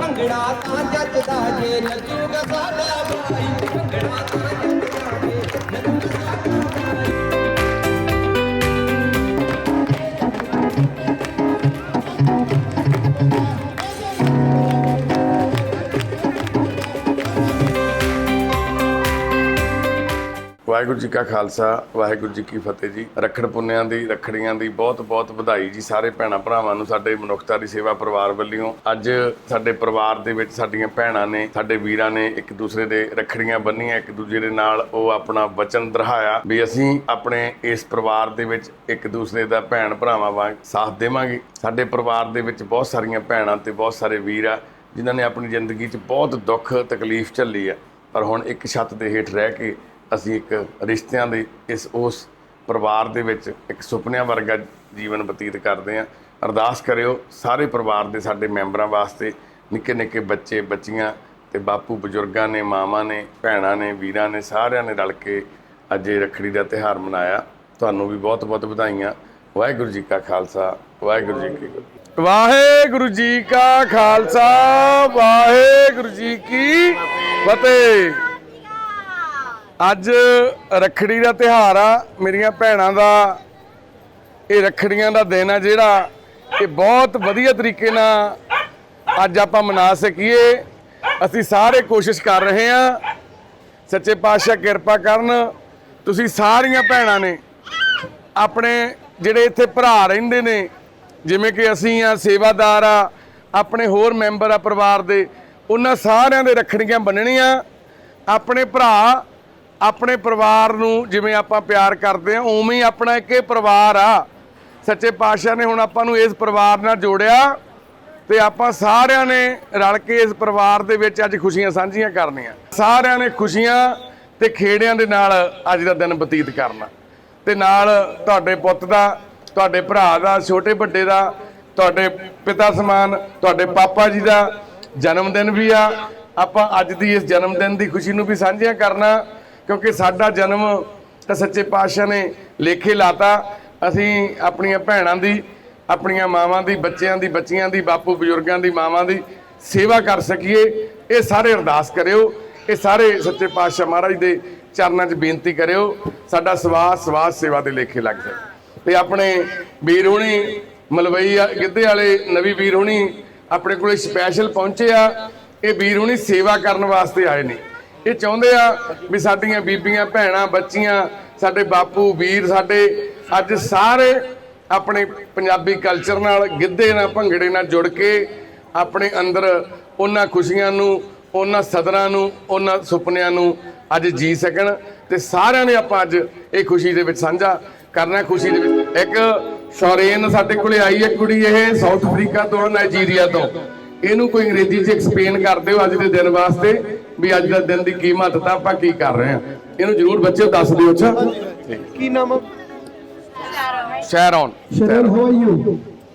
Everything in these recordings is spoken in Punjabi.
ਭੰਗੜਾ ਤਾਂ ਜੱਜਦਾ ਜੇ ਲੱਗੂਗਾ ਸਾਡਾ ਭਾਈ। ਭੰਗੜਾ ਵਾਹਿਗੁਰੂ ਜੀ ਕਾ ਖਾਲਸਾ, ਵਾਹਿਗੁਰੂ ਜੀ ਕੀ ਫਤਿਹ ਜੀ। ਰੱਖੜ ਪੁੰਨਿਆਂ ਦੀ, ਰੱਖੜੀਆਂ ਦੀ ਬਹੁਤ ਬਹੁਤ ਵਧਾਈ ਜੀ ਸਾਰੇ ਭੈਣਾਂ ਭਰਾਵਾਂ ਨੂੰ, ਸਾਡੇ ਮਨੁੱਖਤਾ ਦੀ ਸੇਵਾ ਪਰਿਵਾਰ ਵੱਲੋਂ। ਅੱਜ ਸਾਡੇ ਪਰਿਵਾਰ ਦੇ ਵਿੱਚ ਸਾਡੀਆਂ ਭੈਣਾਂ ਨੇ, ਸਾਡੇ ਵੀਰਾਂ ਨੇ ਇੱਕ ਦੂਸਰੇ ਦੇ ਰੱਖੜੀਆਂ ਬੰਨੀਆਂ, ਇੱਕ ਦੂਜੇ ਦੇ ਨਾਲ ਉਹ ਆਪਣਾ ਵਚਨ ਦਰਹਾਇਆ ਵੀ ਅਸੀਂ ਆਪਣੇ ਇਸ ਪਰਿਵਾਰ ਦੇ ਵਿੱਚ ਇੱਕ ਦੂਸਰੇ ਦਾ ਭੈਣ ਭਰਾਵਾਂ ਵਾਂਗ ਸਾਥ ਦੇਵਾਂਗੇ। ਸਾਡੇ ਪਰਿਵਾਰ ਦੇ ਵਿੱਚ ਬਹੁਤ ਸਾਰੀਆਂ ਭੈਣਾਂ ਤੇ ਬਹੁਤ ਸਾਰੇ ਵੀਰ ਆ, ਜਿਨ੍ਹਾਂ ਨੇ ਆਪਣੀ ਜ਼ਿੰਦਗੀ 'ਚ ਬਹੁਤ ਦੁੱਖ, ਤਕਲੀਫ ਝੱਲੀ ਆ। ਪਰ ਹੁਣ ਇੱਕ ਛੱਤ ਦੇ ਹੇਠ ਰਹਿ ਕੇ ਅਸੀਂ ਇੱਕ ਰਿਸ਼ਤਿਆਂ ਦੇ ਇਸ ਉਸ ਪਰਿਵਾਰ ਦੇ ਵਿੱਚ ਇੱਕ ਸੁਪਨਿਆਂ ਵਰਗਾ ਜੀਵਨ ਬਤੀਤ ਕਰਦੇ ਹਾਂ। ਅਰਦਾਸ ਕਰਿਓ ਸਾਰੇ ਪਰਿਵਾਰ ਦੇ ਸਾਡੇ ਮੈਂਬਰਾਂ ਵਾਸਤੇ, ਨਿੱਕੇ ਨਿੱਕੇ ਬੱਚੇ, ਬੱਚੀਆਂ ਤੇ ਬਾਪੂ ਬਜ਼ੁਰਗਾਂ ਨੇ, ਮਾਵਾਂ ਨੇ, ਭੈਣਾਂ ਨੇ, ਵੀਰਾਂ ਨੇ, ਸਾਰਿਆਂ ਨੇ ਰਲ ਕੇ ਅੱਜ ਇਹ ਰੱਖੜੀ ਦਾ ਤਿਉਹਾਰ ਮਨਾਇਆ। ਤੁਹਾਨੂੰ ਵੀ ਬਹੁਤ ਬਹੁਤ ਵਧਾਈਆਂ। ਵਾਹਿਗੁਰੂ ਜੀ ਕਾ ਖਾਲਸਾ, ਵਾਹਿਗੁਰੂ ਜੀ ਕੀ ਫਤਿਹ। ਵਾਹਿਗੁਰੂ ਜੀ ਕਾ ਖਾਲਸਾ, ਵਾਹਿਗੁਰੂ ਜੀ ਕੀ ਫਤਿਹ। ਅੱਜ ਰੱਖੜੀ ਦਾ ਤਿਹਾਰ ਆ, ਮੇਰੀਆਂ ਭੈਣਾਂ ਦਾ, ਇਹ ਰੱਖੜੀਆਂ ਦਾ ਦਿਨ ਆ ਜਿਹੜਾ ਇਹ ਬਹੁਤ ਵਧੀਆ ਤਰੀਕੇ ਨਾਲ ਅੱਜ ਆਪਾਂ ਮਨਾ ਸਕੀਏ। ਅਸੀਂ ਸਾਰੇ ਕੋਸ਼ਿਸ਼ ਕਰ ਰਹੇ ਆ ਸੱਚੇ ਪਾਤਸ਼ਾਹ ਕਿਰਪਾ ਕਰਨ, ਤੁਸੀਂ ਸਾਰੀਆਂ ਭੈਣਾਂ ਨੇ ਆਪਣੇ ਜਿਹੜੇ ਇੱਥੇ ਭਰਾ ਰਹਿੰਦੇ ਨੇ, ਜਿਵੇਂ ਕਿ ਅਸੀਂ ਆ, ਸੇਵਾਦਾਰ ਆ, ਆਪਣੇ ਹੋਰ ਮੈਂਬਰ ਆ ਪਰਿਵਾਰ ਦੇ, ਉਹਨਾਂ ਸਾਰਿਆਂ ਦੇ ਰੱਖੜੀਆਂ ਬੰਨਣੀਆਂ। ਆਪਣੇ ਭਰਾ ਆਪਣੇ ਪਰਿਵਾਰ ਨੂੰ ਜਿਵੇਂ ਆਪਾਂ ਪਿਆਰ ਕਰਦੇ ਆ ਉਵੇਂ ਹੀ ਆਪਣਾ ਇੱਕ ਇਹ ਪਰਿਵਾਰ ਆ। ਸੱਚੇ ਪਾਤਸ਼ਾਹ ਨੇ ਹੁਣ ਆਪਾਂ ਨੂੰ ਇਸ ਪਰਿਵਾਰ ਨਾਲ ਜੋੜਿਆ ਤੇ ਆਪਾਂ ਸਾਰਿਆਂ ਨੇ ਰਲ ਕੇ ਇਸ ਪਰਿਵਾਰ ਦੇ ਵਿੱਚ ਅੱਜ ਖੁਸ਼ੀਆਂ ਸਾਂਝੀਆਂ ਕਰਨੀਆਂ। ਸਾਰਿਆਂ ਨੇ ਖੁਸ਼ੀਆਂ ਤੇ ਖੇੜਿਆਂ ਦੇ ਨਾਲ ਅੱਜ ਦਾ ਦਿਨ ਬਤੀਤ ਕਰਨਾ। ਤੇ ਨਾਲ ਤੁਹਾਡੇ ਪੁੱਤ ਦਾ, ਤੁਹਾਡੇ ਭਰਾ ਦਾ, ਛੋਟੇ ਵੱਡੇ ਦਾ, ਤੁਹਾਡੇ ਪਿਤਾ ਸਮਾਨ, ਤੁਹਾਡੇ ਪਾਪਾ ਜੀ ਦਾ ਜਨਮ ਦਿਨ ਵੀ ਆ। ਆਪਾਂ ਅੱਜ ਦੀ ਇਸ ਜਨਮ ਦਿਨ ਦੀ ਖੁਸ਼ੀ ਨੂੰ ਵੀ ਸਾਂਝੀਆਂ ਕਰਨਾ। ਕਿਉਂਕਿ ਸਾਡਾ ਜਨਮ ਤਾਂ ਸੱਚੇ ਪਾਤਸ਼ਾਹ ਨੇ ਲੇਖੇ ਲਾਤਾ। ਅਸੀਂ ਆਪਣੀਆਂ ਭੈਣਾਂ ਦੀ, ਆਪਣੀਆਂ ਮਾਵਾਂ ਦੀ, ਬੱਚਿਆਂ ਦੀ, ਬੱਚੀਆਂ ਦੀ, ਬਾਪੂ ਬਜ਼ੁਰਗਾਂ ਦੀ, ਮਾਵਾਂ ਦੀ ਸੇਵਾ ਕਰ ਸਕੀਏ। ਇਹ ਸਾਰੇ ਅਰਦਾਸ ਕਰਿਓ। ਇਹ ਸਾਰੇ ਸੱਚੇ ਪਾਤਸ਼ਾਹ ਮਹਾਰਾਜ ਦੇ ਚਰਨਾਂ 'ਚ ਬੇਨਤੀ ਕਰਿਓ। ਸਾਡਾ ਸਵਾਸ ਸਵਾਸ ਸੇਵਾ ਦੇ ਲੇਖੇ ਲੱਗ ਜਾਏ। ਤੇ ਆਪਣੇ ਵੀਰ ਹੁਣੀ ਮਲਵਈ ਗਿੱਧੇ ਵਾਲੇ ਨਵੀਂ ਵੀਰ ਹੁਣੀ ਆਪਣੇ ਕੋਲੇ ਸਪੈਸ਼ਲ ਪਹੁੰਚੇ ਆ। ਇਹ ਵੀਰ ਹੁਣੀ ਸੇਵਾ ਕਰਨ ਵਾਸਤੇ ਆਏ ਨੇ। ਇਹ ਚਾਹੁੰਦੇ ਆ ਵੀ ਸਾਡੀਆਂ ਬੀਬੀਆਂ, ਭੈਣਾਂ, ਬੱਚੀਆਂ, ਸਾਡੇ ਬਾਪੂ, ਵੀਰ ਸਾਡੇ ਅੱਜ ਸਾਰੇ ਆਪਣੇ ਪੰਜਾਬੀ ਕਲਚਰ ਨਾਲ, ਗਿੱਧੇ ਨਾਲ, ਭੰਗੜੇ ਨਾਲ ਜੁੜ ਕੇ ਆਪਣੇ ਅੰਦਰ ਉਹਨਾਂ ਖੁਸ਼ੀਆਂ ਨੂੰ, ਉਹਨਾਂ ਸਦਰਾਂ ਨੂੰ, ਉਹਨਾਂ ਸੁਪਨਿਆਂ ਨੂੰ ਅੱਜ ਜੀ ਸਕਣ ਤੇ ਸਾਰਿਆਂ ਨੇ ਆਪਾਂ ਅੱਜ ਇਹ ਖੁਸ਼ੀ ਦੇ ਵਿੱਚ ਸਾਂਝਾ ਕਰਨਾ ਖੁਸ਼ੀ ਦੇ ਵਿੱਚ। ਇੱਕ ਸ਼ੌਰੇਨ ਸਾਡੇ ਕੋਲੇ ਆਈ ਹੈ ਕੁੜੀ ਇਹ ਸਾਊਥ ਅਫਰੀਕਾ ਤੋਂ, ਨਾਈਜੀਰੀਆ ਤੋਂ। ਇਹਨੂੰ ਕੋਈ ਅੰਗਰੇਜ਼ੀ 'ਚ ਐਕਸਪਲੇਨ ਕਰ ਦਿਓ ਅੱਜ ਦੇ ਦਿਨ ਵਾਸਤੇ। ਵੀ ਅੱਜ ਦਾ ਦਿਨ ਦੀ ਕੀ ਮਹੱਤਤਾ ਆਪਾਂ ਕੀ ਕਰ ਰਹੇ ਹਾਂ ਇਹਨੂੰ ਜਰੂਰ ਬੱਚਿਓ ਦੱਸ ਦਿਓ ਅੱਛਾ ਕੀ ਨਾਮ ਸ਼ਹਿਰੌਨ Sharon, how are you?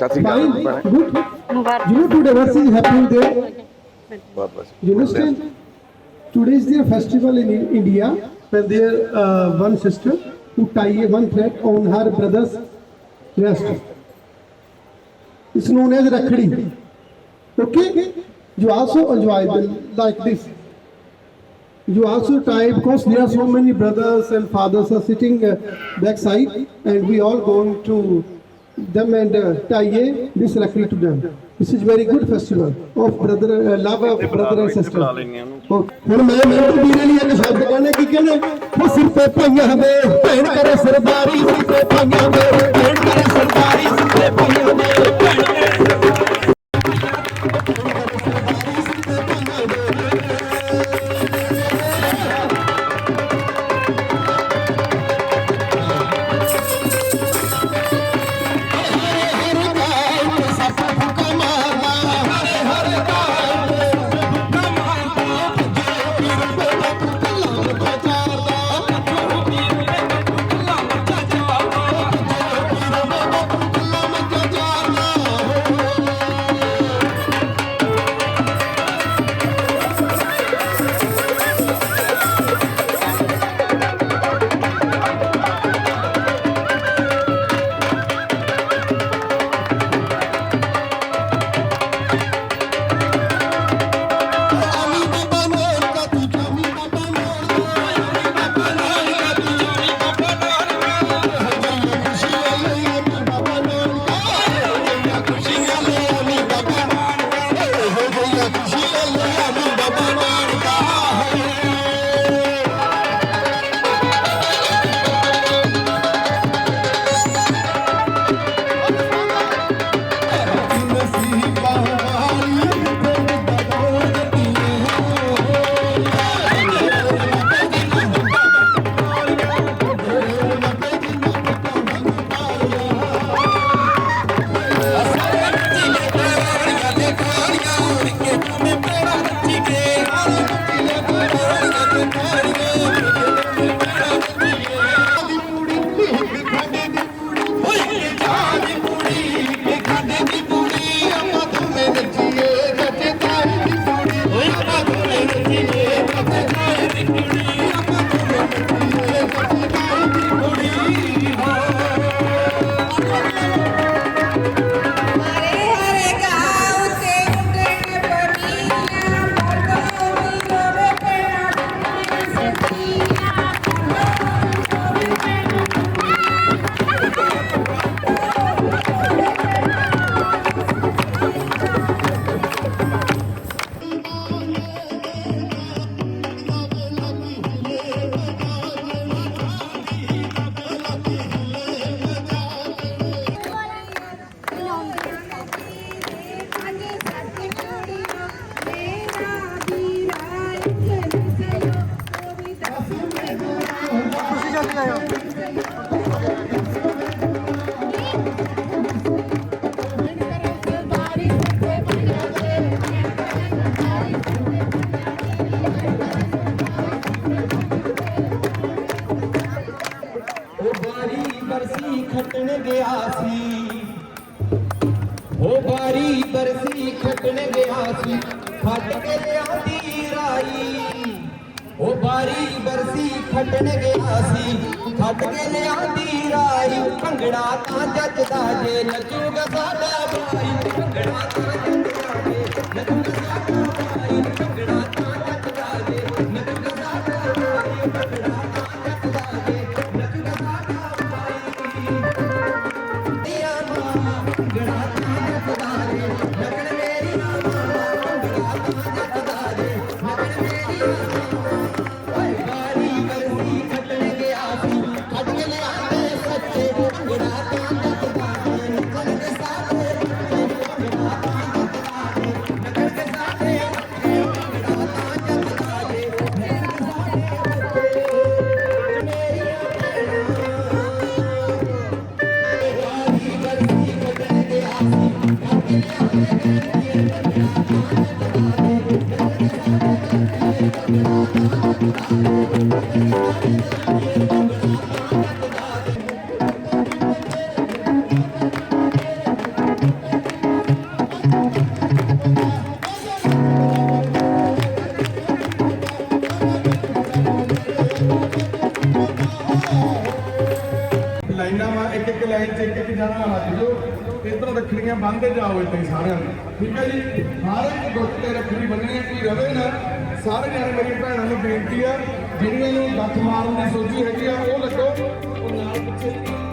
ਸਤਿ ਸ਼੍ਰੀ Fine, Akal good. You know today what is happening there? ਬਹੁਤ ਬਹੁਤ You understand? Today is their festival in I- India when their uh, one sister who tie a one thread on her brother's breast. It's known as Rakhdi. Okay? You also enjoy them like this. You also tie because there are so many brothers and fathers are sitting uh, backside and we all going to them and uh, tie this rakhi to them. This is very good festival of brother uh, love of brother and sister. ਹੁਣ ਮੈਂ ਮੇਰੇ ਵੀਰੇ ਲਈ ਇੱਕ ਸ਼ਬਦ ਕਹਿੰਦੇ ਕੀ ਕਹਿੰਦੇ ਉਹ ਸਿਰ ਤੇ ਪਾਈਆਂ ਵੇ ਭੈਣ ਕਰੇ ਸਰਦਾਰੀ ਸਿਰ ਤੇ ਪਾਈਆਂ ਵੇ ਭੈਣ ਕਰੇ ਸਰਦਾਰੀ ਸਿਰ ਤੇ ਪਾਈਆਂ ਵੇ ਭੈਣ ਕਰੇ ਬਰਸੀ ਖੱਟਣ ਗਿਆ ਸੀ। ਉਹ ਬਾਰੀ ਬਰਸੀ ਖੱਟਣ ਗਿਆ ਸੀ। ਖੱਟ ਕੇ ਲਿਆਂਦੀ ਰਾਈ। ਉਹ ਬਾਰੀ ਬਰਸੀ ਖੱਟਣ ਗਿਆ ਸੀ। ਖੱਟ ਕੇ ਲਿਆਂਦੀ ਰਾਈ। ਭੰਗੜਾ ਤਾਂ ਜੱਜਦਾ ਜੇ। ਨੱਚੂਗਾ ਸਾਡਾ ਭਾਈ ਭੰਗੜਾ ਤਾਂ ਜੱਜਦਾ ਜੇ। ਨੱਚੂਗਾ ਸਾਡਾ ਭਾਈ ਭੰਗੜਾ ਤਾਂ ਜੱਜਦਾ ਜੇ। ਨੱਚੂਗਾ ਸਾਡਾ ਭਾਈ ਭੰਗੜਾ ਰੱਖੜੀਆਂ ਬੰਨਦੇ ਜਾਓ ਇੱਥੇ ਸਾਰਿਆਂ ਨੂੰ। ਠੀਕ ਹੈ ਜੀ? ਹਰ ਇੱਕ ਗੁੱਟ ਤੇ ਰੱਖਣੀ ਬੰਨਣੀ ਕੋਈ ਰਵੇ ਨਾ। ਸਾਰੇ ਜਣੇ ਮੇਰੀ ਭੈਣਾਂ ਨੂੰ ਬੇਨਤੀ ਆ, ਜਿਹੜੀਆਂ ਨੂੰ ਲੱਤ ਮਾਰਨ ਦੀ ਸੋਚੀ ਹੈਗੀ ਆ, ਉਹ ਲੱਗੋ। ਉਹ ਨਾਲ ਪਿੱਛੇ।